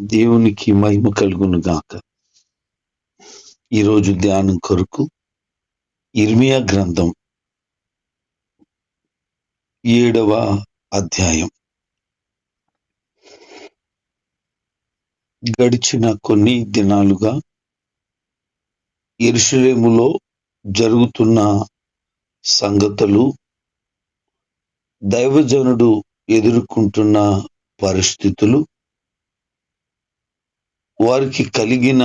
దేవునికి మహిమ కలుగును గాక. ఈరోజు ధ్యానం కొరకు ఇర్మియా గ్రంథం ఏడవ అధ్యాయం. గడిచిన కొన్ని దినాలుగా ఎరుషలేములో జరుగుతున్న సంగతులు దైవజనుడు ఎదుర్కొంటున్న పరిస్థితులు వారికి కలిగిన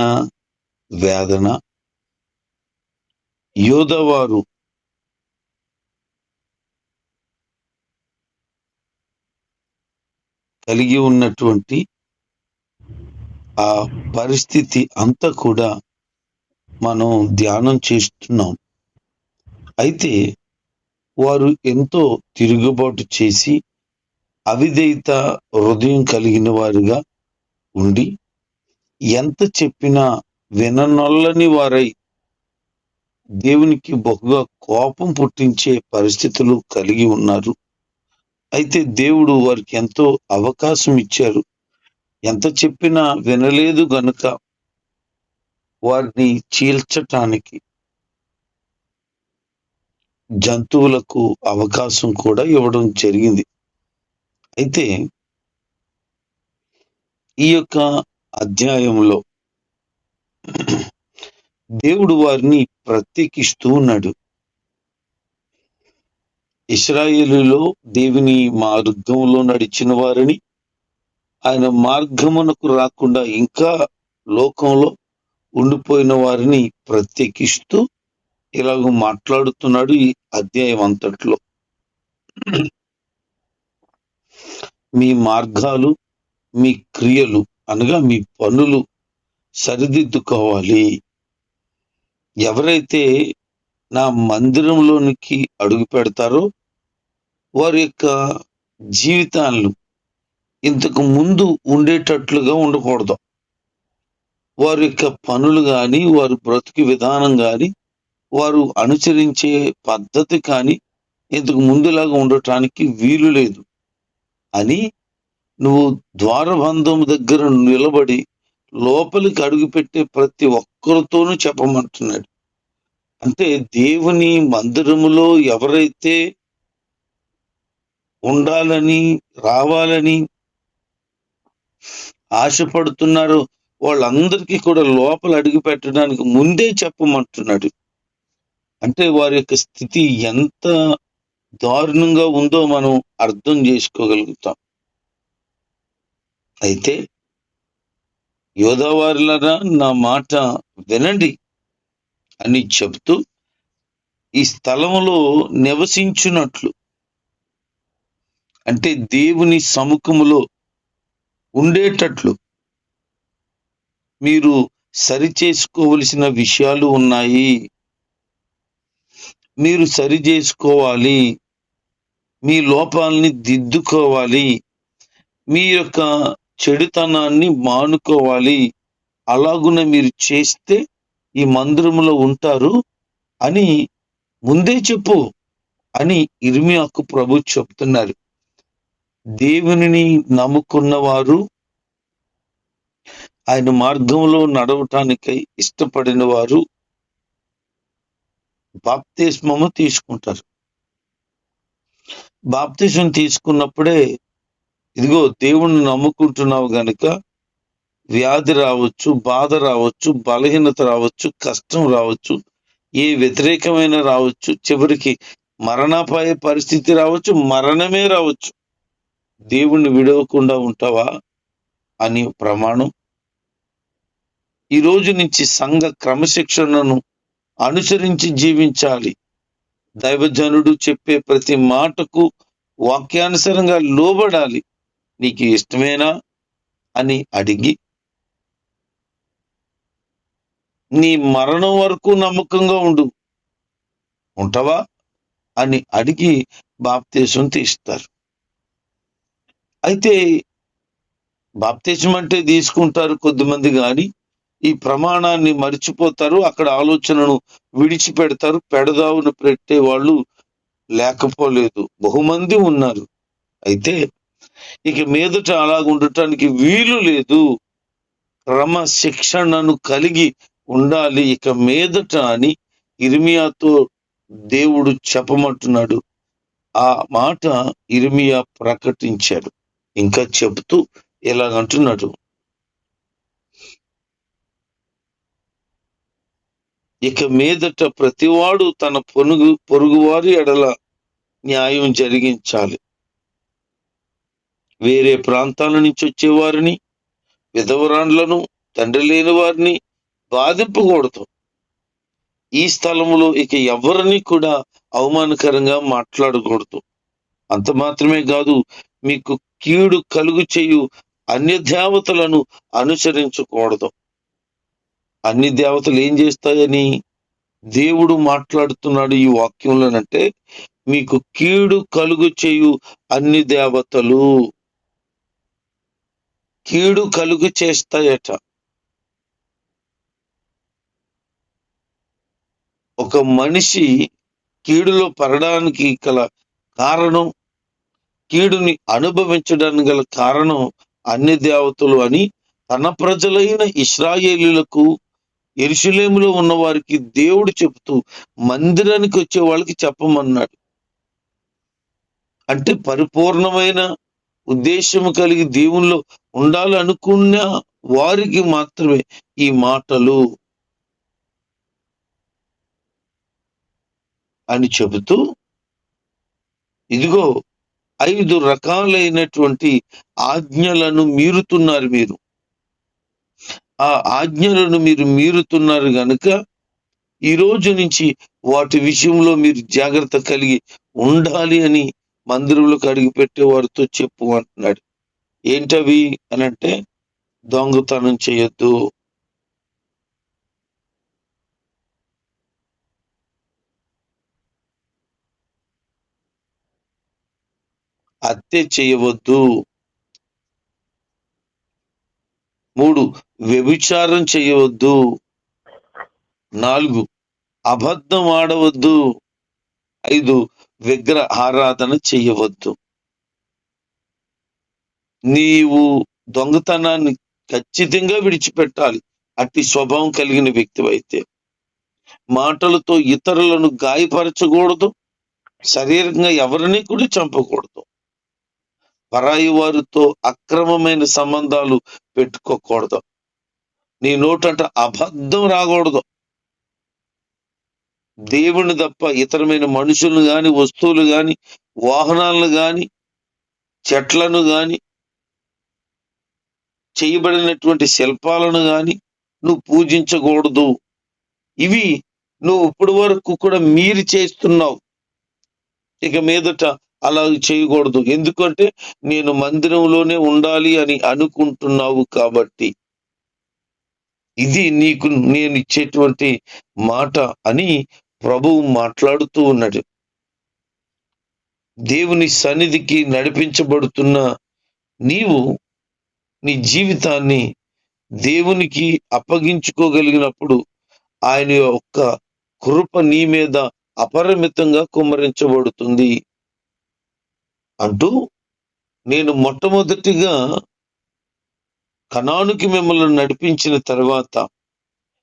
వేదన. యోధవారు కలిగి ఉన్నటువంటి ఆ పరిస్థితి అంతా కూడా మనం ధ్యానం చేస్తున్నాం. అయితే వారు ఎంతో తిరుగుబాటు చేసి అవిధేయత హృదయం కలిగిన వారుగా ఉండి ఎంత చెప్పినా విననొల్లని వారై దేవునికి బహుగా కోపం పుట్టించే పరిస్థితులు కలిగి ఉన్నారు. అయితే దేవుడు వారికి ఎంతో అవకాశం ఇచ్చారు. ఎంత చెప్పినా వినలేదు గనుక వారిని చీల్చటానికి జంతువులకు అవకాశం కూడా ఇవ్వడం జరిగింది. అయితే ఈ యొక్క అధ్యాయంలో. దేవుడు వారిని ప్రత్యేకిస్తూ ఉన్నాడు. ఇస్రాయేలులో దేవుని మార్గంలో నడిచిన వారిని ఆయన మార్గమునకు రాకుండా ఇంకా లోకంలో ఉండిపోయిన వారిని ప్రత్యేకిస్తూ ఇలాగ మాట్లాడుతున్నాడు ఈ అధ్యాయం అంతట్లో. మీ మార్గాలు మీ క్రియలు అనగా మీ పనులు సరిదిద్దుకోవాలి. ఎవరైతే నా మందిరంలోనికి అడుగు పెడతారో వారి యొక్క జీవితాలను ఇంతకు ముందు ఉండేటట్లుగా ఉండకూడదు. వారి యొక్క పనులు కానీ వారు బ్రతుకు విధానం కానీ వారు అనుసరించే పద్ధతి కానీ ఇంతకు ముందులాగా ఉండటానికి వీలు లేదు. అని నువ్వు ద్వారబంధం దగ్గర నిలబడి లోపలికి అడుగుపెట్టే ప్రతి ఒక్కరితోనూ చెప్పమంటున్నాడు. అంటే దేవుని మందిరములో ఎవరైతే ఉండాలని రావాలని ఆశపడుతున్నారో వాళ్ళందరికీ కూడా లోపల అడుగు పెట్టడానికి ముందే చెప్పమంటున్నాడు. అంటే వారి యొక్క స్థితి ఎంత దారుణంగా ఉందో మనం అర్థం చేసుకోగలుగుతాం. అయితే యోధవారులరా నా మాట వినండి అని చెప్తూ ఈ స్థలములో నివసించున్నట్లు అంటే దేవుని సముఖములో ఉండేటట్లు మీరు సరి చేసుకోవలసిన విషయాలు ఉన్నాయి. మీరు సరి చేసుకోవాలి మీ లోపాలని దిద్దుకోవాలి. మీ యొక్క చెడుతనాన్ని మానుకోవాలి. అలాగున మీరు చేస్తే ఈ మందిరంలో ఉంటారు అని ముందే చెప్పు అని ఇర్మియాకు ప్రభు చెప్తున్నారు. దేవునిని నమ్ముకున్న వారు ఆయన మార్గంలో నడవటానికై ఇష్టపడిన వారు బాప్తిస్మము తీసుకుంటారు. బాప్తిజం తీసుకున్నప్పుడే ఇదిగో దేవుణ్ణి నమ్ముకుంటున్నావు గనుక వ్యాధి రావచ్చు బాధ రావచ్చు బలహీనత రావచ్చు కష్టం రావచ్చు ఏ వ్యతిరేకమైన రావచ్చు చివరికి మరణాపాయ పరిస్థితి రావచ్చు మరణమే రావచ్చు. దేవుణ్ణి విడవకుండా ఉంటావా అని ప్రమాణం. ఈ రోజు నుంచి సంఘ క్రమశిక్షణను అనుసరించి జీవించాలి. దైవజనుడు చెప్పే ప్రతి మాటకు వాక్యానుసారంగా లోబడాలి. నీకు ఇష్టమేనా అని అడిగి నీ మరణం వరకు నమ్మకంగా ఉండు. ఉంటావా అని అడిగి బాప్తేశం తీస్తారు. అయితే బాప్తేశం అంటే తీసుకుంటారు కొద్దిమంది కానీ ఈ ప్రమాణాన్ని మర్చిపోతారు అక్కడ ఆలోచనను విడిచిపెడతారు పెడదావును పెట్టే వాళ్ళు లేకపోలేదు. బహుమంది ఉన్నారు. అయితే ఇక మీదట అలాగుండటానికి వీలు లేదు. క్రమశిక్షణను కలిగి ఉండాలి. ఇక మీదట అని ఇర్మియాతో దేవుడు చెప్పమంటున్నాడు. ఆ మాట ఇర్మియా ప్రకటించాడు. ఇంకా చెబుతూ ఇలాగంటున్నాడు ఇక మీదట ప్రతివాడు తన పొరుగు పొరుగువారి ఎడల న్యాయం జరిగించాలి. వేరే ప్రాంతాల నుంచి వచ్చేవారిని విధవరాండ్లను తండ్రి లేని వారిని బాధింపకూడదు ఈ స్థలంలో ఇక ఎవరిని కూడా అవమానకరంగా మాట్లాడకూడదు. అంత మాత్రమే కాదు మీకు కీడు కలుగు చేయు అన్య దేవతలను అనుసరించకూడదు. అన్ని దేవతలు ఏం చేస్తాయని దేవుడు మాట్లాడుతున్నాడు ఈ వాక్యంలోనంటే మీకు కీడు కలుగు చేయు అన్ని దేవతలు కీడు కలుగు చేస్తాయట. ఒక మనిషి కీడులో పడడానికి గల కారణం కీడుని అనుభవించడానికి గల కారణం అన్ని దేవతలు అని తన ప్రజలైన ఇస్రాయేలీలకు ఎరుషులేములో ఉన్న వారికి దేవుడు చెబుతూ మందిరానికి వచ్చే వాళ్ళకి చెప్పమన్నాడు. అంటే పరిపూర్ణమైన ఉద్దేశము కలిగి దేవుల్లో ఉండాలనుకున్న వారికి మాత్రమే ఈ మాటలు అని చెబుతూ ఇదిగో ఐదు రకాలైనటువంటి ఆజ్ఞలను మీరుతున్నారు మీరు. ఆ ఆజ్ఞలను మీరు మీరుతున్నారు గనుక ఈ రోజు నుంచి వాటి విషయంలో మీరు జాగ్రత్త కలిగి ఉండాలి అని మందిరములు అడిగిపెట్టే వారితో చెప్పు అంటున్నాడు. ఏంటవి అని అంటే దొంగతనం చేయొద్దు. హత్య చేయవద్దు. మూడు వ్యభిచారం చేయవద్దు. నాలుగు అబద్ధం ఆడవద్దు. ఐదు విగ్రహ ఆరాధన చేయవద్దు. నీవు దొంగతనాన్ని ఖచ్చితంగా విడిచిపెట్టాలి. అట్టి స్వభావం కలిగిన వ్యక్తివైతే. మాటలతో ఇతరులను గాయపరచకూడదు. శరీరంగా ఎవరిని కూడా చంపకూడదు. పరాయి వారితో అక్రమమైన సంబంధాలు పెట్టుకోకూడదు. నీ నోటంట అబద్ధం రాకూడదు. దేవుని తప్ప ఇతరమైన మనుషులను కాని వస్తువులు కానీ వాహనాలను కానీ చెట్లను కానీ చేయబడినటువంటి శిల్పాలను కానీ నువ్వు పూజించకూడదు. ఇవి నువ్వు ఇప్పటి వరకు కూడా మీరు చేస్తున్నావు. ఇక మీదట అలా చేయకూడదు. ఎందుకంటే నేను మందిరంలోనే ఉండాలి అని అనుకుంటున్నావు కాబట్టి. ఇది నీకు నేను ఇచ్చేటువంటి మాట అని ప్రభువు మాట్లాడుతూ ఉన్నాడు. దేవుని సన్నిధికి నడిపించబడుతున్న నీవు నీ జీవితాన్ని దేవునికి అప్పగించుకోగలిగినప్పుడు ఆయన యొక్క కృప నీ మీద అపరిమితంగా కుమ్మరించబడుతుంది. అంటూ నేను మొట్టమొదటిగా కనానుకి మిమ్మల్ని నడిపించిన తర్వాత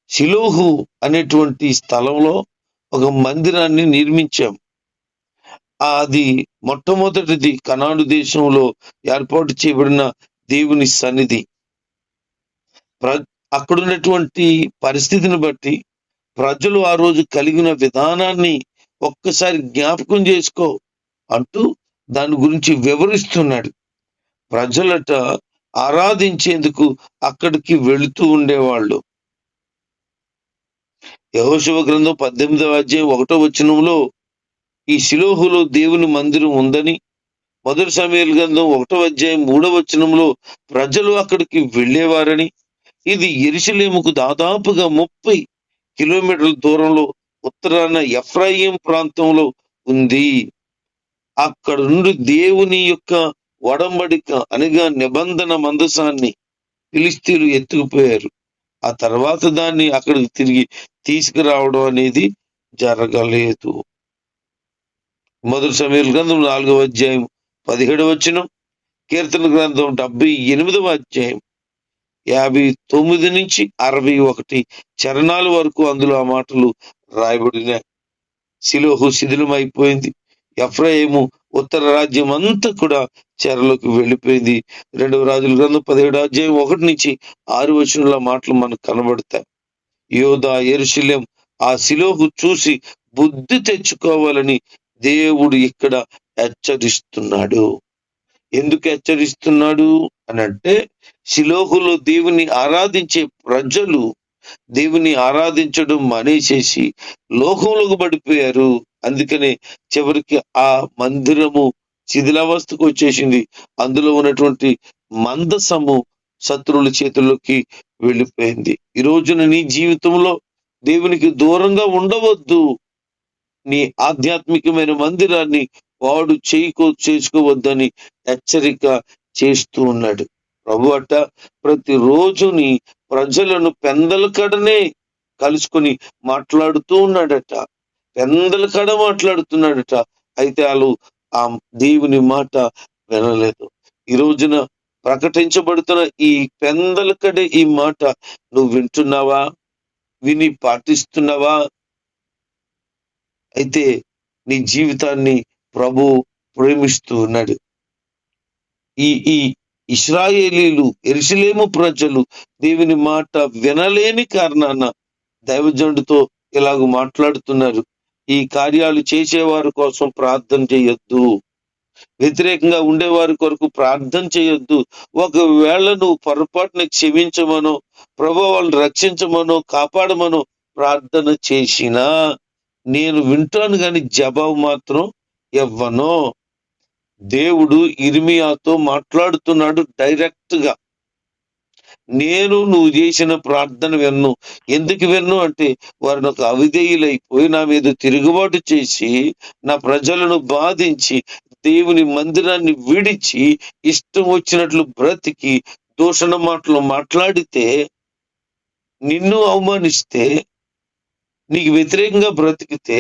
శిలోహు అనేటువంటి స్థలంలో ఒక మందిరాన్ని నిర్మించాం. అది మొట్టమొదటిది కనాడు దేశంలో ఏర్పాటు చేయబడిన దేవుని సన్నిధి. ప్ర అక్కడున్నటువంటి పరిస్థితిని బట్టి ప్రజలు ఆ రోజు కలిగిన విధానాన్ని ఒక్కసారి జ్ఞాపకం చేసుకో అంటూ దాని గురించి వివరిస్తున్నాడు. ప్రజలట ఆరాధించేందుకు అక్కడికి వెళుతూ ఉండేవాళ్ళు. యహోశివ గ్రంథం పద్దెనిమిదవ అధ్యాయం ఒకటో వచనంలో ఈ శిలోహులో దేవుని మందిరం ఉందని మొదటి సమయాల గ్రంథం ఒకటో అధ్యాయం మూడవ వచనంలో ప్రజలు అక్కడికి వెళ్ళేవారని ఇది ఎరుసలేముకు దాదాపుగా ముప్పై కిలోమీటర్ల దూరంలో ఉత్తరాన ఎఫ్రాయిం ప్రాంతంలో ఉంది. అక్కడ నుండి దేవుని యొక్క వడంబడిక అనగా నిబంధన మందసాన్ని పిలిస్తీలు ఎత్తుకుపోయారు. ఆ తర్వాత దాన్ని అక్కడికి తిరిగి తీసుకురావడం అనేది జరగలేదు. మొదటి సమీర గ్రంథం నాలుగవ అధ్యాయం పదిహేడు వచనం కీర్తన గ్రంథం డెబ్బై ఎనిమిదవ అధ్యాయం యాభై తొమ్మిది నుంచి అరవై ఒకటి చరణాల వరకు అందులో ఆ మాటలు రాయబడినాయి శిలోహు శిథిలమైపోయింది. ఎఫ్రాయిము ఉత్తర రాజ్యం అంతా కూడా చెరలోకి వెళ్ళిపోయింది. రెండవ రాజుల గ్రంథం పదిహేడు అధ్యాయం ఒకటి నుంచి ఆరు వచనంలో మాటలు మనకు కనబడతాయి. యోధా ఎరుశల్యం ఆ శిలోకు చూసి బుద్ధి తెచ్చుకోవాలని దేవుడు ఇక్కడ హెచ్చరిస్తున్నాడు. ఎందుకు హెచ్చరిస్తున్నాడు అని అంటే శిలోహులో దేవుని ఆరాధించే ప్రజలు దేవుని ఆరాధించడం మానేసేసి లోకంలోకి పడిపోయారు. అందుకనే చివరికి ఆ మందిరము శిథిలావస్థకు వచ్చేసింది. అందులో ఉన్నటువంటి మందసము శత్రువుల చేతుల్లోకి వెళ్ళిపోయింది. ఈ రోజున నీ జీవితంలో దేవునికి దూరంగా ఉండవద్దు. నీ ఆధ్యాత్మికమైన మందిరాన్ని వాడు చేయకో చేసుకోవద్దని హెచ్చరిక చేస్తూ ఉన్నాడు. ప్రభు అట్ట ప్రతిరోజుని ప్రజలను పెందల కడనే కలుసుకొని మాట్లాడుతూ ఉన్నాడట. పెందల కడ మాట్లాడుతున్నాడట. అయితే వాళ్ళు ఆ దేవుని మాట వినలేదు. ఈ రోజున ప్రకటించబడుతున్న ఈ పెందల కడే ఈ మాట నువ్వు వింటున్నావా? విని పాటిస్తున్నావా? అయితే నీ జీవితాన్ని ప్రభు ప్రేమిస్తూ ఉన్నాడు. ఈ ఈ ఇస్రాయేలీలు ఎరుసలేము ప్రజలు దేవుని మాట వినలేని కారణాన దైవజనుడితో ఇలాగ మాట్లాడుతున్నారు. ఈ కార్యాలు చేసేవారి కోసం ప్రార్థన చేయొద్దు. వ్యతిరేకంగా ఉండేవారి కొరకు ప్రార్థన చేయొద్దు. ఒకవేళ నువ్వు పొరపాటున క్షమించమనో ప్రభు వాళ్ళని రక్షించమనో కాపాడమనో ప్రార్థన చేసినా నేను వింటాను కానీ జవాబు మాత్రం ఇవ్వను. దేవుడు ఇర్మియాతో మాట్లాడుతున్నాడు డైరెక్ట్గా నేను నువ్వు చేసిన ప్రార్థన విన్ను. ఎందుకు విన్ను అంటే వారిని ఒక అవిధేయులైపోయి నా మీద తిరుగుబాటు చేసి నా ప్రజలను బాధించి దేవుని మందిరాన్ని విడిచి ఇష్టం వచ్చినట్లు బ్రతికి దూషణ మాటలు మాట్లాడితే నిన్ను అవమానిస్తే నీకు వ్యతిరేకంగా బ్రతికితే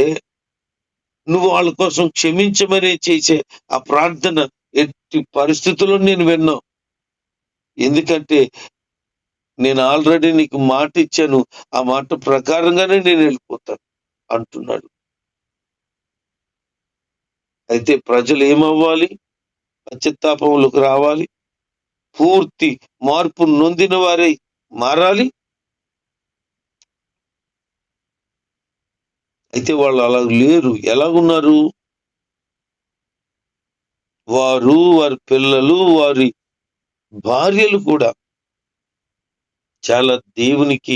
నువ్వు వాళ్ళ కోసం క్షమించమని చేసే ఆ ప్రార్థన ఎట్టి పరిస్థితుల్లో నేను విన్నాను ఎందుకంటే నేను ఆల్రెడీ నీకు మాట ఇచ్చాను. ఆ మాట ప్రకారంగానే నేను వెళ్ళిపోతాను అంటున్నాడు. అయితే ప్రజలు ఏమవ్వాలి? పశ్చాత్తాపంలోకి రావాలి? పూర్తి మార్పు నొందిన వారై మారాలి? అయితే వాళ్ళు అలా లేరు. ఎలాగున్నారు? వారు వారి పిల్లలు వారి భార్యలు కూడా చాలా దేవునికి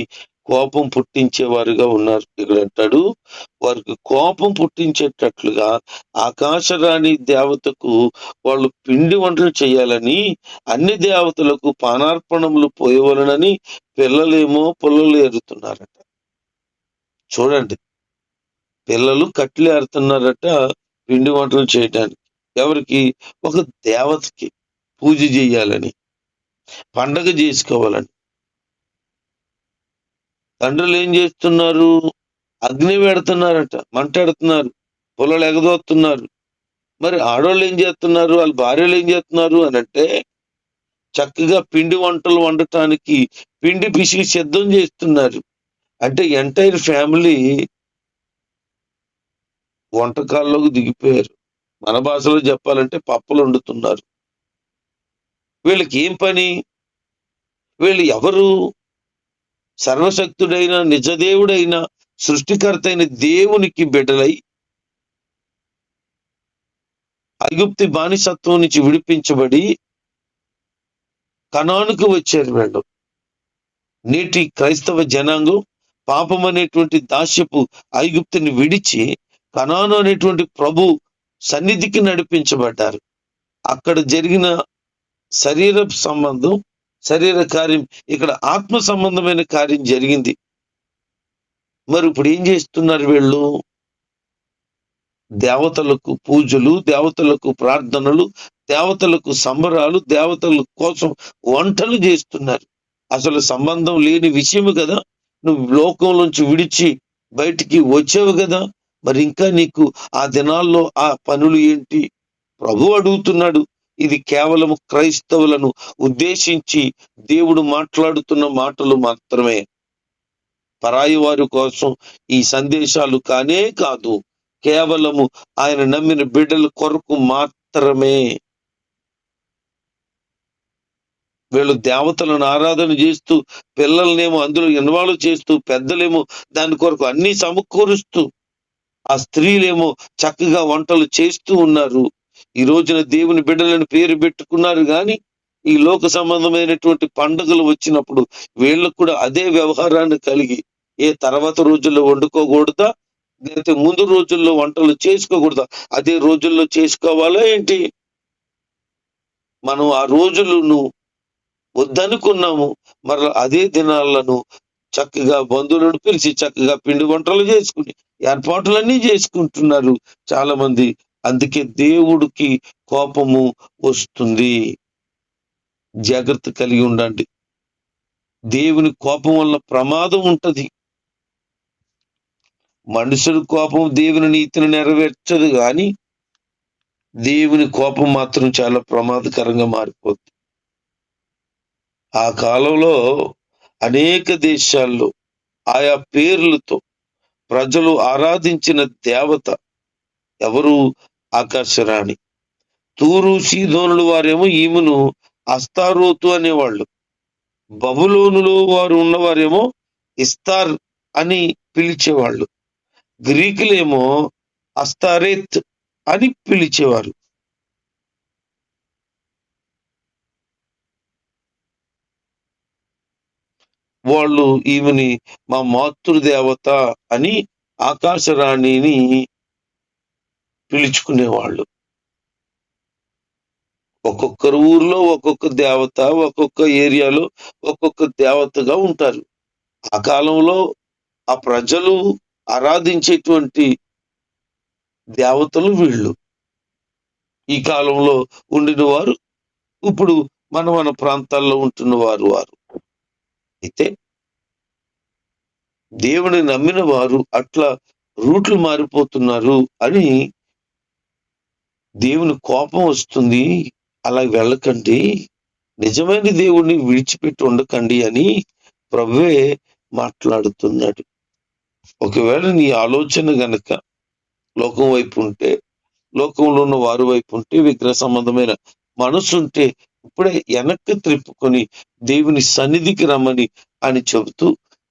కోపం పుట్టించేవారుగా ఉన్నారు. ఇక్కడ అంటాడు వారికి కోపం పుట్టించేటట్లుగా ఆకాశరాణి దేవతకు వాళ్ళు పిండి వంటలు చేయాలని అన్ని దేవతలకు పానార్పణములు పోయవలనని పిల్లలేమో పుల్లలు ఏరుతున్నారట. చూడండి పిల్లలు కట్లు ఏరుతున్నారట పిండి వంటలు చేయడానికి ఎవరికి? ఒక దేవతకి పూజ చేయాలని పండగ చేసుకోవాలని. తండ్రులు ఏం చేస్తున్నారు? అగ్ని పెడుతున్నారట మంట పెడుతున్నారు పొలాలు ఎగదోస్తున్నారు మరి ఆడవాళ్ళు ఏం చేస్తున్నారు? వాళ్ళ భార్యలు ఏం చేస్తున్నారు అని అంటే చక్కగా పిండి వంటలు వండటానికి పిండి పిసికి సిద్ధం చేస్తున్నారు. అంటే ఎంటైర్ ఫ్యామిలీ వంటకాల్లోకి దిగిపోయారు. మన భాషలో చెప్పాలంటే పప్పులు వండుతున్నారు. వీళ్ళకి ఏం పని? వీళ్ళు ఎవరు? సర్వశక్తుడైన నిజదేవుడైన సృష్టికర్తైన దేవునికి బిడ్డలై ఐగుప్తి బానిసత్వం నుంచి విడిపించబడి కణానికి వచ్చారు వీళ్ళు. నేటి క్రైస్తవ జనాంగం పాపం అనేటువంటి దాస్యపు ఐగుప్తిని విడిచి కణాను అనేటువంటి ప్రభు సన్నిధికి నడిపించబడ్డారు. అక్కడ జరిగిన శరీర సంబంధం శరీర కార్యం ఇక్కడ ఆత్మ సంబంధమైన కార్యం జరిగింది. మరి ఇప్పుడు ఏం చేస్తున్నారు వీళ్ళు? దేవతలకు పూజలు దేవతలకు ప్రార్థనలు దేవతలకు సంబరాలు దేవతల కోసం వంటలు చేస్తున్నారు. అసలు సంబంధం లేని విషయము కదా. నువ్వు లోకంలోంచి విడిచి బయటికి వచ్చావు కదా. మరి ఇంకా నీకు ఆ దినాల్లో ఆ పనులు ఏంటి? ప్రభు అడుగుతున్నాడు. ఇది కేవలం క్రైస్తవులను ఉద్దేశించి దేవుడు మాట్లాడుతున్న మాటలు మాత్రమే. పరాయి వారి కోసం ఈ సందేశాలు కానే కాదు కేవలము ఆయన నమ్మిన బిడ్డల కొరకు మాత్రమే. వీళ్ళు దేవతలను ఆరాధన చేస్తూ పిల్లలనేమో అందులో ఇన్వాల్వ్ చేస్తూ పెద్దలేమో దాని కొరకు అన్ని సమకూరుస్తూ ఆ స్త్రీలేమో చక్కగా వంటలు చేస్తూ ఉన్నారు. ఈ రోజున దేవుని బిడ్డలను పేరు పెట్టుకున్నారు కానీ ఈ లోక సంబంధమైనటువంటి పండుగలు వచ్చినప్పుడు వీళ్ళకు కూడా అదే వ్యవహారాన్ని కలిగి ఏ తర్వాత రోజుల్లో వండుకోకూడదా? లేకపోతే ముందు రోజుల్లో వంటలు చేసుకోకూడదా? అదే రోజుల్లో చేసుకోవాలా ఏంటి? మనం ఆ రోజులను వద్దనుకున్నాము. మరలా అదే దినాలను చక్కగా బంధువులను పిలిచి చక్కగా పిండి వంటలు చేసుకుని ఏర్పాట్లన్నీ చేసుకుంటున్నారు చాలా మంది అందుకే దేవుడికి కోపము వస్తుంది. జాగ్రత్త కలిగి ఉండండి. దేవుని కోపం వల్ల ప్రమాదం ఉంటుంది. మనుషుల కోపం దేవుని నీతిని నెరవేర్చదు కానీ దేవుని కోపం మాత్రం చాలా ప్రమాదకరంగా మారిపోద్ది. ఆ కాలంలో అనేక దేశాల్లో ఆయా పేర్లతో ప్రజలు ఆరాధించిన దేవత ఎవరు ఆకర్షరాణి తూరు సీధోనులు వారేమో ఈమెను అస్తారోతు అనేవాళ్ళు. బబులోనులో వారు ఉన్నవారేమో ఇస్తార్ అని పిలిచేవాళ్ళు. గ్రీకులేమో అస్తారేత్ అని పిలిచేవారు. వాళ్ళు ఈమెని మా మాతృదేవత అని ఆకాశరాణిని పిలుచుకునేవాళ్ళు. ఒక్కొక్కరు ఊర్లో ఒక్కొక్క దేవత ఒక్కొక్క ఏరియాలో ఒక్కొక్క దేవతగా ఉంటారు. ఆ కాలంలో ఆ ప్రజలు ఆరాధించేటువంటి దేవతలు వీళ్ళు. ఈ కాలంలో ఉండిన వారు ఇప్పుడు మన మన ప్రాంతాల్లో ఉంటున్న వారు. వారు అయితే దేవుని నమ్మిన వారు అట్లా రూట్లు మారిపోతున్నారు అని దేవుని కోపం వస్తుంది అలా వెళ్ళకండి. నిజమైన దేవుణ్ణి విడిచిపెట్టి ఉండకండి అని ప్రభువే మాట్లాడుతున్నాడు. ఒకవేళ నీ ఆలోచన గనక లోకం వైపు ఉంటే లోకంలో ఉన్న వారి వైపు ఉంటే విగ్రహ సంబంధమైన మనసు ఉంటే ఇప్పుడే వెనక్కి త్రిప్పుకొని దేవుని సన్నిధికి రమ్మని అని చెబుతూ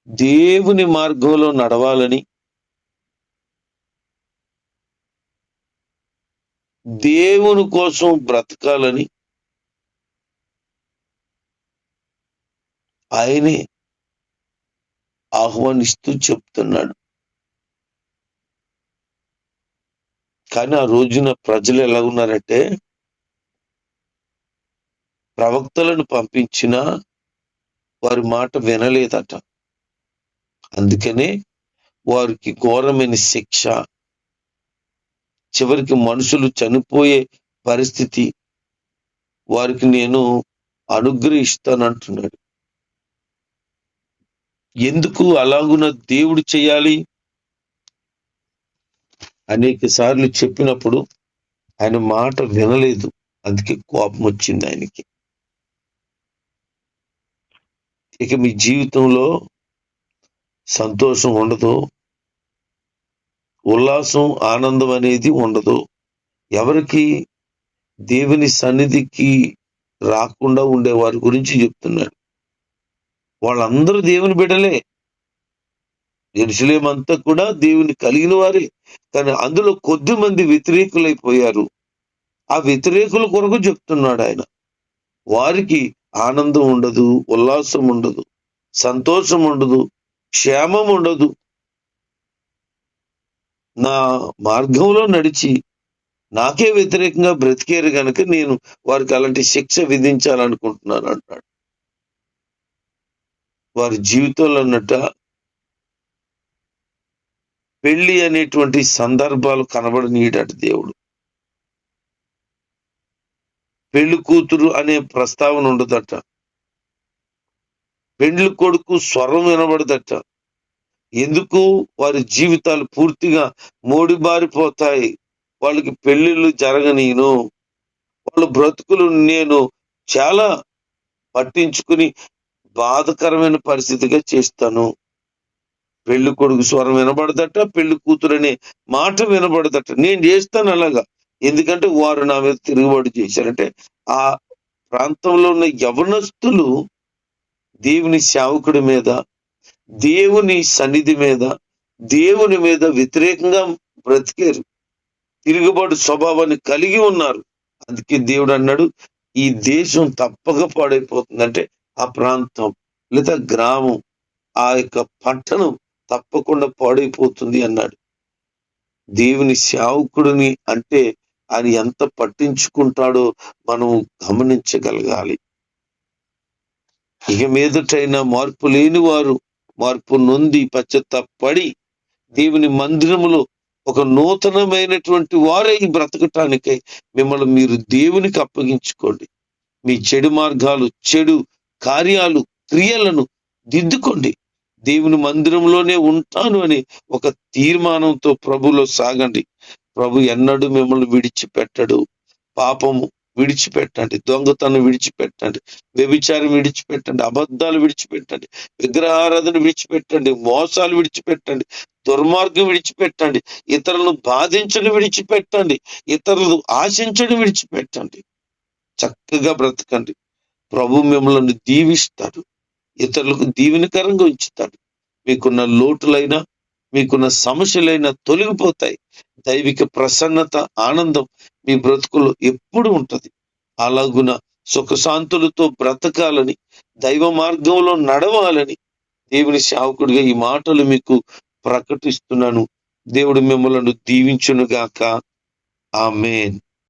దేవుని మార్గంలో నడవాలని దేవుని కోసం బ్రతకాలని ఆయనే ఆహ్వానిస్తూ చెప్తున్నాడు. కానీ ఆ రోజున ప్రజలు ఎలా ఉన్నారంటే ప్రవక్తలను పంపించినా వారి మాట వినలేదట. అందుకనే వారికి ఘోరమైన శిక్ష చివరికి మనుషులు చనిపోయే పరిస్థితి వారికి నేను అనుగ్రహిస్తానంటున్నాడు. ఎందుకు అలాగున దేవుడు చేయాలి? అనేక సార్లు చెప్పినప్పుడు ఆయన మాట వినలేదు. అందుకే కోపం వచ్చింది ఆయనకి. ఇక మీ జీవితంలో సంతోషం ఉండదు. ఉల్లాసం ఆనందం అనేది ఉండదు. ఎవరికి దేవుని సన్నిధికి రాకుండా ఉండే వారి గురించి చెప్తున్నాడు. వాళ్ళందరూ దేవుని బిడ్డలే. ఎరుసలేమంతా కూడా దేవుని కలిగిన వారే. కానీ అందులో కొద్ది మంది వ్యతిరేకులైపోయారు. ఆ వ్యతిరేకుల కొరకు చెప్తున్నాడు ఆయన. వారికి ఆనందం ఉండదు ఉల్లాసం ఉండదు సంతోషం ఉండదు క్షేమం ఉండదు. నా మార్గంలో నడిచి నాకే వ్యతిరేకంగా బ్రతికేరు గనక నేను వారికి అలాంటి శిక్ష విధించాలనుకుంటున్నాను అంటాడు. వారి జీవితంలో అన్నట్ట పెళ్ళి అనేటువంటి సందర్భాలు కనబడనీయడట దేవుడు. పెళ్ళి కూతురు అనే ప్రస్తావన ఉండదట. పెండ్లి కొడుకు స్వరం వినబడదట. ఎందుకు వారి జీవితాలు పూర్తిగా మోడిబారిపోతాయి? వాళ్ళకి పెళ్ళిళ్ళు జరగనీను. వాళ్ళ బ్రతుకులు నేను చాలా పట్టించుకుని బాధకరమైన పరిస్థితిగా చేస్తాను. పెళ్ళి కొడుకు స్వరం వినబడదట పెళ్ళి కూతురు అనే మాట వినబడదట. నేను చేస్తాను అలాగా. ఎందుకంటే వారు నా మీద తిరుగుబాటు చేశారంటే ఆ ప్రాంతంలో ఉన్న యవనస్తులు దేవుని సేవకుడి మీద దేవుని సన్నిధి మీద దేవుని మీద వ్యతిరేకంగా బ్రతికారు. తిరుగుబాటు స్వభావాన్ని కలిగి ఉన్నారు. అందుకే దేవుడు అన్నాడు ఈ దేశం తప్పక పాడైపోతుంది. అంటే ఆ ప్రాంతం లేదా గ్రామం ఆ యొక్క పట్టణం తప్పకుండా పాడైపోతుంది అన్నాడు. దేవుని సేవకుడిని అంటే ఆయన ఎంత పట్టించుకుంటాడో మనం గమనించగలగాలి. ఇక మీదటైనా మార్పు లేని వారు మార్పు నొంది పశ్చత్తాపడి దేవుని మందిరములో ఒక నూతనమైనటువంటి వారై బ్రతకటానికై మిమ్మల్ని మీరు దేవునికి అప్పగించుకోండి. మీ చెడు మార్గాలు చెడు కార్యాలు క్రియలను దిద్దుకోండి. దేవుని మందిరంలోనే ఉంటాను అని ఒక తీర్మానంతో ప్రభులో సాగండి. ప్రభు ఎన్నడూ మిమ్మల్ని విడిచిపెట్టడు. పాపము విడిచిపెట్టండి దొంగతనం విడిచిపెట్టండి వ్యభిచారం విడిచిపెట్టండి అబద్ధాలు విడిచిపెట్టండి విగ్రహారాధన విడిచిపెట్టండి మోసాలు విడిచిపెట్టండి దుర్మార్గం విడిచిపెట్టండి ఇతరులను బాధించడం విడిచిపెట్టండి ఇతరులు ఆశించడం విడిచిపెట్టండి. చక్కగా బ్రతకండి. ప్రభు మిమ్మల్ని దీవిస్తాడు ఇతరులకు దీవెనకరంగా ఉంచుతాడు. మీకున్న లోటులైనా మీకున్న సమస్యలైనా తొలగిపోతాయి. దైవిక ప్రసన్నత ఆనందం మీ బ్రతుకులో ఎప్పుడు ఉంటుంది. అలాగున సుఖశాంతులతో బ్రతకాలని దైవ మార్గంలో నడవాలని దేవుని సేవకుడిగా ఈ మాటలు మీకు ప్రకటిస్తున్నాను. దేవుడు మిమ్మలను దీవించునుగాక. ఆమెన్.